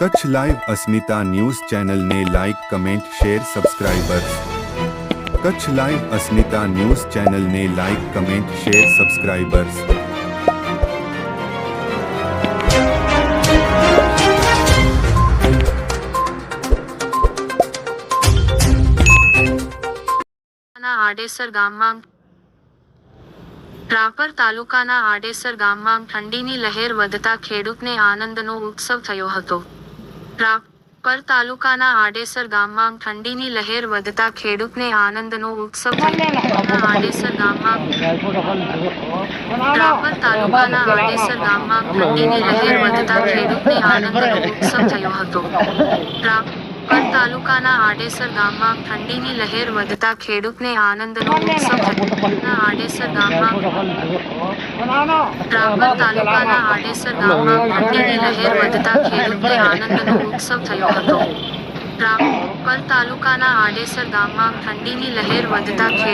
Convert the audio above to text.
Kutch live Asmita news ચેનલને like, comment, share subscribers Kutch live Asmita news ચેનલને like, comment, share subscribers Adesar ગામમાં. રાપર તાલુકાના આડેસર ગામમાં ઠંડીની લહેર વધતા ખેડૂતને આનંદનો ઉત્સવ થયો હતો. રાપર તાલુકાના આડેસર ગામમાં ઠંડીની લહેર વધતા ખેડૂતને આનંદનો ઉત્સવ. આડેસર ગામમાં રાપર તાલુકાના આડેસર ગામમાં ઠંડીની લહેર વધતા ખેડૂતને આનંદનો ઉત્સવ થયો હતો તાલુકાના આડેસર ગામમાં ઠંડીની લહેર વધતા ખેડૂતને આનંદનો ઉત્સવ આડેસર ગામમાં રાપર તાલુકાના આડેસર ગામમાં ઠંડીની લહેર વધતા ખેડૂતને આનંદનો ઉત્સવ થયો હતો. રાપર તાલુકાના આડેસર ગામમાં ઠંડીની લહેર વધતા ખેડૂત